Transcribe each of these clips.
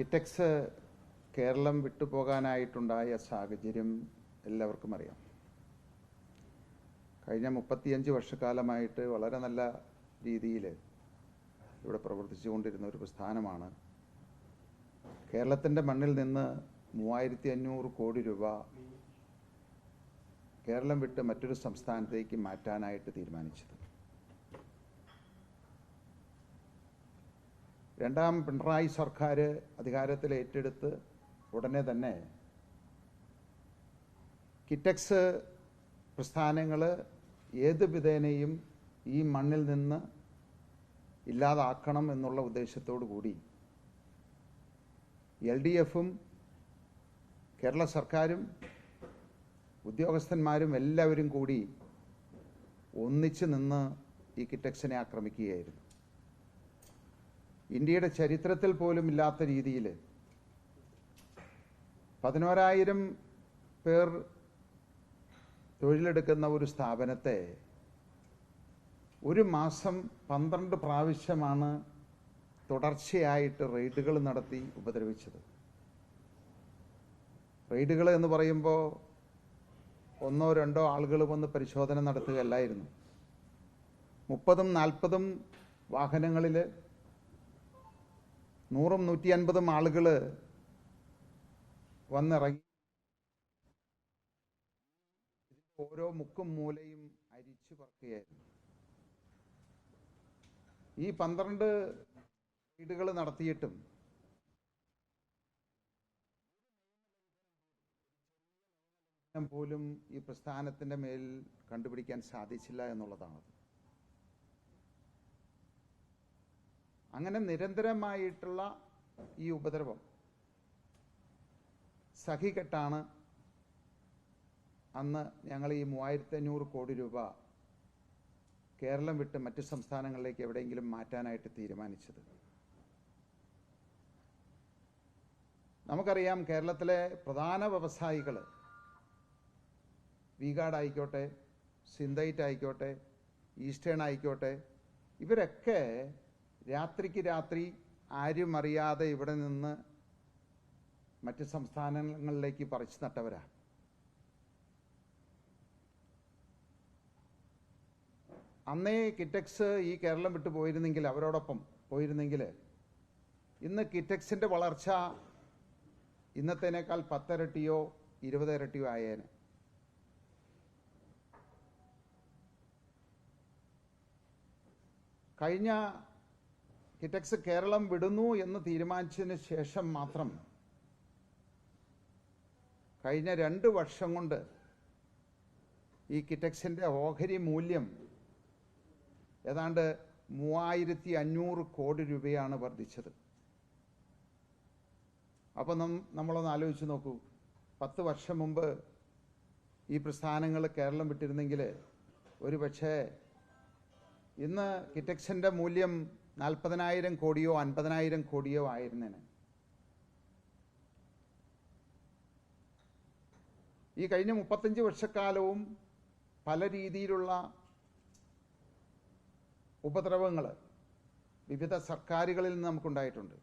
കിറ്റക്സ് കേരളം വിട്ടുപോകാനായിട്ടുണ്ടായ സാഹചര്യം എല്ലാവർക്കും അറിയാം. കഴിഞ്ഞ മുപ്പത്തിയഞ്ച് വർഷക്കാലമായിട്ട് വളരെ നല്ല രീതിയിൽ ഇവിടെ പ്രവർത്തിച്ചുകൊണ്ടിരുന്ന ഒരു പ്രസ്ഥാനമാണ്. കേരളത്തിന്റെ മണ്ണിൽ നിന്ന് മൂവായിരത്തി അഞ്ഞൂറ് കോടി രൂപ കേരളം വിട്ട് മറ്റൊരു സംസ്ഥാനത്തേക്ക് മാറ്റാനായിട്ട് തീരുമാനിച്ചത്. രണ്ടാം പിണറായി സർക്കാർ അധികാരത്തിൽ ഏറ്റെടുത്ത് ഉടനെ തന്നെ കിറ്റക്സ് പ്രസ്ഥാനങ്ങൾ ഏത് വിധേനയും ഈ മണ്ണിൽ നിന്ന് ഇല്ലാതാക്കണം എന്നുള്ള ഉദ്ദേശത്തോടു കൂടി എൽ ഡി എഫും കേരള സർക്കാരും ഉദ്യോഗസ്ഥന്മാരും എല്ലാവരും കൂടി ഒന്നിച്ചു നിന്ന് ഈ കിറ്റക്സിനെ ആക്രമിക്കുകയായിരുന്നു. ഇന്ത്യയുടെ ചരിത്രത്തിൽ പോലും ഇല്ലാത്ത രീതിയിൽ പതിനോരായിരം പേർ തൊഴിലെടുക്കുന്ന ഒരു സ്ഥാപനത്തെ ഒരു മാസം പന്ത്രണ്ട് പ്രാവശ്യമാണ് തുടർച്ചയായിട്ട് റെയ്ഡുകൾ നടത്തി ഉപദ്രവിച്ചത്. റെയ്ഡുകൾ എന്ന് പറയുമ്പോൾ ഒന്നോ രണ്ടോ ആളുകൾ വന്ന് പരിശോധന നടത്തുകയല്ലായിരുന്നു. മുപ്പതും നാൽപ്പതും വാഹനങ്ങളിൽ നൂറും നൂറ്റി അൻപതും ആളുകൾ വന്നിറങ്ങി. ഓരോ മുക്കും മൂലയും അരിച്ചു പറക്കുകയായിരുന്നു. ഈ പന്ത്രണ്ട് വീടുകൾ നടത്തിയിട്ടും പോലും ഈ പ്രസ്ഥാനത്തിന്റെ മേൽ കണ്ടുപിടിക്കാൻ സാധിച്ചില്ല എന്നുള്ളതാണ്. അങ്ങനെ നിരന്തരമായിട്ടുള്ള ഈ ഉപദ്രവം സഹികെട്ടാണ് അന്ന് ഞങ്ങൾ ഈ മൂവായിരത്തി അഞ്ഞൂറ് കോടി രൂപ കേരളം വിട്ട് മറ്റു സംസ്ഥാനങ്ങളിലേക്ക് എവിടെയെങ്കിലും മാറ്റാനായിട്ട് തീരുമാനിച്ചത്. നമുക്കറിയാം കേരളത്തിലെ പ്രധാന വ്യവസായികൾ വീഗാർഡ് ആയിക്കോട്ടെ സിന്തൈറ്റ് ആയിക്കോട്ടെ ഈസ്റ്റേൺ ആയിക്കോട്ടെ ഇവരൊക്കെ രാത്രിക്ക് രാത്രി ആരും അറിയാതെ ഇവിടെ നിന്ന് മറ്റ് സംസ്ഥാനങ്ങളിലേക്ക് പറിച്ചു നട്ടവരാ. അന്നേ കിറ്റക്സ് ഈ കേരളം വിട്ടു പോയിരുന്നെങ്കിൽ അവരോടൊപ്പം പോയിരുന്നെങ്കിൽ ഇന്ന് കിറ്റക്സിന്റെ വളർച്ച ഇന്നത്തേനേക്കാൾ പത്തിരട്ടിയോ ഇരുപതിരട്ടിയോ ആയേനെ. കഴിഞ്ഞ കിറ്റക്സ് കേരളം വിടുന്നു എന്ന് തീരുമാനിച്ചതിന് ശേഷം മാത്രം കഴിഞ്ഞ രണ്ട് വർഷം കൊണ്ട് ഈ കിറ്റക്സിന്റെ ഓഹരി മൂല്യം ഏതാണ്ട് മൂവായിരത്തി അഞ്ഞൂറ് കോടി രൂപയാണ് വർദ്ധിച്ചത്. അപ്പോൾ നം നമ്മളൊന്ന് ആലോചിച്ച് നോക്കൂ. പത്ത് വർഷം മുമ്പ് ഈ പ്രസ്ഥാനങ്ങൾ കേരളം വിട്ടിരുന്നെങ്കിൽ ഒരു പക്ഷേ ഇന്ന് കിറ്റക്സിന്റെ മൂല്യം നാൽപ്പതിനായിരം കോടിയോ അൻപതിനായിരം കോടിയോ ആയിരുന്നേനെ. ഈ കഴിഞ്ഞ മുപ്പത്തഞ്ച് വർഷക്കാലവും പല രീതിയിലുള്ള ഉപദ്രവങ്ങൾ വിവിധ സർക്കാരുകളിൽ നിന്ന് നമുക്കുണ്ടായിട്ടുണ്ട്.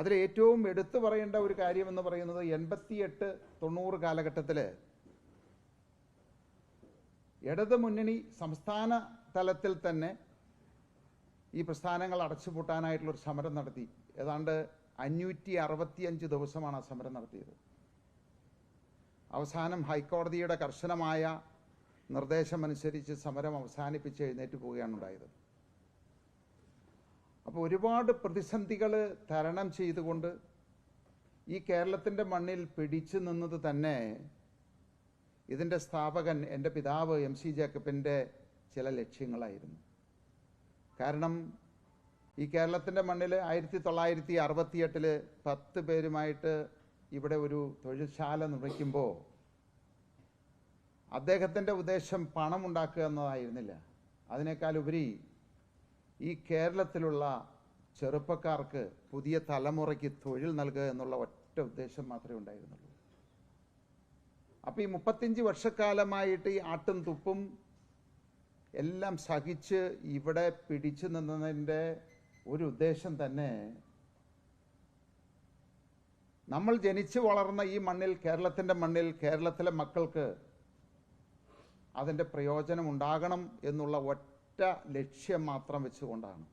അതിൽ ഏറ്റവും എടുത്തു പറയേണ്ട ഒരു കാര്യം എന്ന് പറയുന്നത് എൺപത്തിയെട്ട് തൊണ്ണൂറ് കാലഘട്ടത്തിൽ ഇടതുമുന്നണി സംസ്ഥാന തലത്തിൽ തന്നെ ഈ പ്രസ്ഥാനങ്ങൾ അടച്ചുപൂട്ടാനായിട്ടുള്ളൊരു സമരം നടത്തി. ഏതാണ്ട് അഞ്ഞൂറ്റി അറുപത്തിയഞ്ച് ദിവസമാണ് ആ സമരം നടത്തിയത്. അവസാനം ഹൈക്കോടതിയുടെ കർശനമായ നിർദ്ദേശമനുസരിച്ച് സമരം അവസാനിപ്പിച്ച് എഴുന്നേറ്റ് പോവുകയാണ് ഉണ്ടായത്. അപ്പോൾ ഒരുപാട് പ്രതിസന്ധികൾ തരണം ചെയ്തുകൊണ്ട് ഈ കേരളത്തിന്റെ മണ്ണിൽ പിടിച്ചു നിന്നത് തന്നെ ഇതിന്റെ സ്ഥാപകൻ എന്റെ പിതാവ് എം സി ജേക്കബിന്റെ ചില ലക്ഷ്യങ്ങളായിരുന്നു. കാരണം ഈ കേരളത്തിന്റെ മണ്ണിൽ ആയിരത്തി തൊള്ളായിരത്തി അറുപത്തിയെട്ടിൽ പത്ത് പേരുമായിട്ട് ഇവിടെ ഒരു തൊഴിൽശാല നിർമ്മിക്കുമ്പോൾ അദ്ദേഹത്തിന്റെ ഉദ്ദേശം പണം ഉണ്ടാക്കുക എന്നതായിരുന്നില്ല. അതിനേക്കാൾ ഉപരി ഈ കേരളത്തിലുള്ള ചെറുപ്പക്കാർക്ക് പുതിയ തലമുറയ്ക്ക് തൊഴിൽ നൽകുക എന്നുള്ള ഒറ്റ ഉദ്ദേശം മാത്രമേ ഉണ്ടായിരുന്നുള്ളൂ. അപ്പോൾ ഈ മുപ്പത്തിയഞ്ച് വർഷക്കാലമായിട്ട് ഈ ആട്ടും തുപ്പും എല്ലാം സഹിച്ച് ഇവിടെ പിടിച്ചു നിന്നതിന്റെ ഒരു ഉദ്ദേശം തന്നെ നമ്മൾ ജനിച്ചു വളർന്ന ഈ മണ്ണിൽ കേരളത്തിന്റെ മണ്ണിൽ കേരളത്തിലെ മക്കൾക്ക് അതിന്റെ പ്രയോജനം ഉണ്ടാകണം എന്നുള്ള ഒറ്റ ലക്ഷ്യം മാത്രം വെച്ചുകൊണ്ടാണ്.